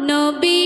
নবী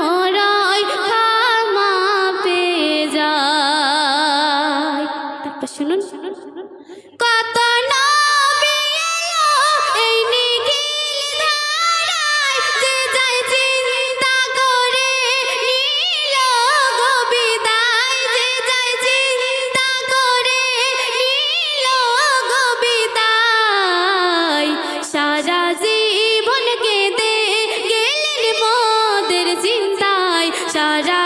মরাই ক্ষমা পে যায়। তারপর শুনুন। সারা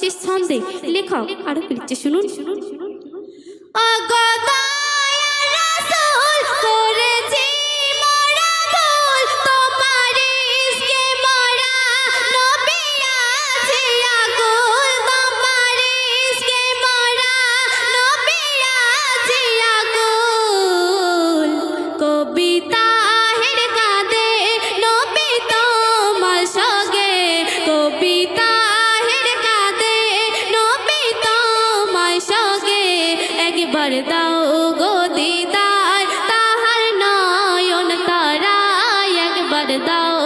শেষ ছন্দে লেখক আরও লিখছে শুনুন। শুনুন শুনুন দাও গো দিদার তাহার নয়ন তারা একবার দাও।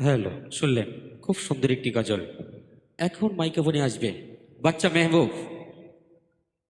হ্যালো শুনলেন? খুব সুন্দর একটি গজল। এখন মাইকে বনে আসবে বাচ্চা মেহবুব।